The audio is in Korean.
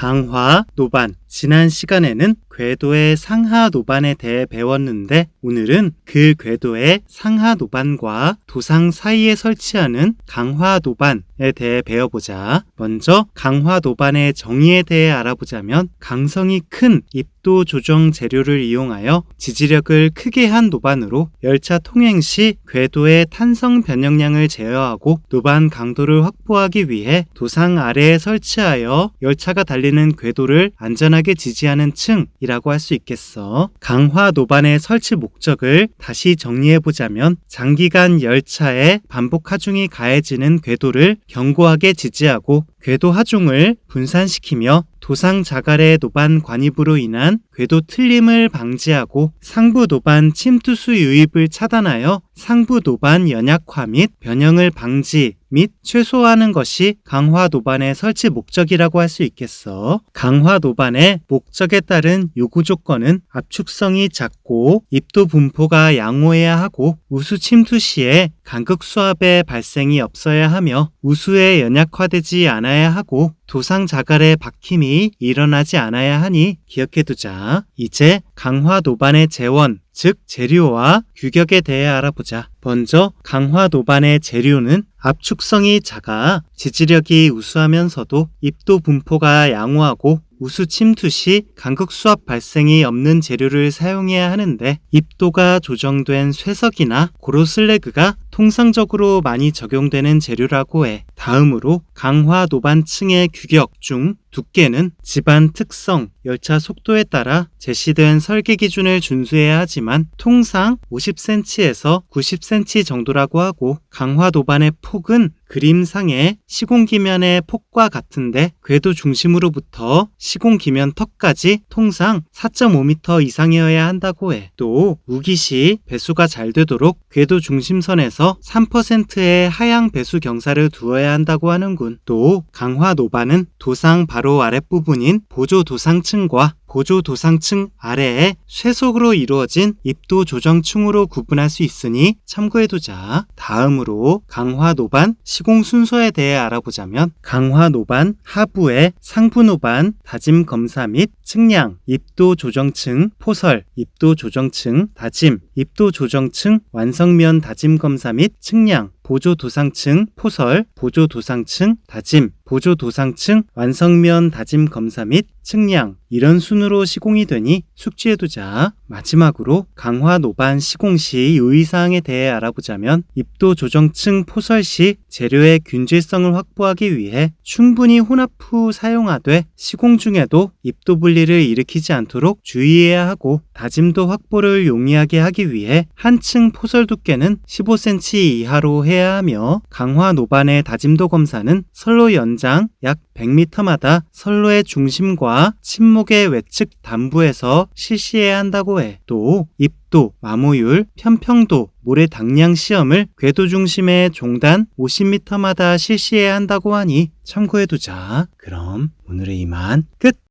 강화, 노반. 지난 시간에는 궤도의 상하 노반에 대해 배웠는데 오늘은 그 궤도의 상하 노반과 도상 사이에 설치하는 강화 노반 에 대해 배워보자. 먼저 강화 노반의 정의에 대해 알아보자면 강성이 큰 입도 조정 재료를 이용하여 지지력을 크게 한 노반으로 열차 통행 시 궤도의 탄성 변형량을 제어하고 노반 강도를 확보하기 위해 도상 아래에 설치하여 열차가 달리는 궤도를 안전하게 지지하는 층이라고 할 수 있겠어. 강화 노반의 설치 목적을 다시 정리해 보자면 장기간 열차에 반복 하중이 가해지는 궤도를 견고하게 지지하고 궤도 하중을 분산시키며 도상 자갈의 노반 관입으로 인한 궤도 틀림을 방지하고 상부 노반 침투수 유입을 차단하여 상부 노반 연약화 및 변형을 방지 및 최소화하는 것이 강화 노반의 설치 목적이라고 할 수 있겠어. 강화 노반의 목적에 따른 요구 조건은 압축성이 작고 입도 분포가 양호해야 하고 우수 침투 시에 간극 수압의 발생이 없어야 하며 우수에 연약화되지 않아야 하고 도상 자갈의 박힘이 일어나지 않아야 하니 기억해 두자. 이제 강화 노반의 재원, 즉 재료와 규격에 대해 알아보자. 먼저 강화 노반의 재료는 압축성이 작아 지지력이 우수하면서도 입도 분포가 양호하고 우수 침투 시 간극 수압 발생이 없는 재료를 사용해야 하는데 입도가 조정된 쇠석이나 고로슬래그가 통상적으로 많이 적용되는 재료라고 해. 다음으로 강화 노반층의 규격 중 두께는 집안 특성, 열차 속도에 따라 제시된 설계 기준을 준수해야 하지만 통상 50cm에서 90cm 정도라고 하고 강화 노반의 폭은 그림상의 시공기면의 폭과 같은데 궤도 중심으로부터 시공기면 턱까지 통상 4.5m 이상이어야 한다고 해. 또 우기 시 배수가 잘 되도록 궤도 중심선에서 3%의 하향 배수 경사를 두어야 한다고 하는군. 또 강화 노반은 도상 바로 아랫부분인 보조 도상층과 보조 도상층 아래에 쇠속으로 이루어진 입도 조정층으로 구분할 수 있으니 참고해두자. 다음으로 강화 노반 시공 순서에 대해 알아보자면 강화 노반 하부에 상부 노반 다짐 검사 및 측량, 입도 조정층 포설, 입도 조정층 다짐, 입도 조정층 완성면 다짐 검사 및 측량, 보조 도상층 포설, 보조 도상층 다짐, 보조 도상층 완성면 다짐 검사 및 측량 이런 순으로 시공이 되니 숙지해두자. 마지막으로 강화 노반 시공 시 유의사항에 대해 알아보자면 입도 조정층 포설 시 재료의 균질성을 확보하기 위해 충분히 혼합 후 사용하되 시공 중에도 입도 분리를 일으키지 않도록 주의해야 하고 다짐도 확보를 용이하게 하기 위해 한층 포설 두께는 15cm 이하로 해야 하며 강화 노반의 다짐도 검사는 선로 연장 약 100m마다 선로의 중심과 침묵의 외측 단부에서 실시해야 한다고 해. 또 입도, 마모율, 편평도, 모래 당량 시험을 궤도 중심의 종단 50m마다 실시해야 한다고 하니 참고해두자. 그럼 오늘의 이만 끝!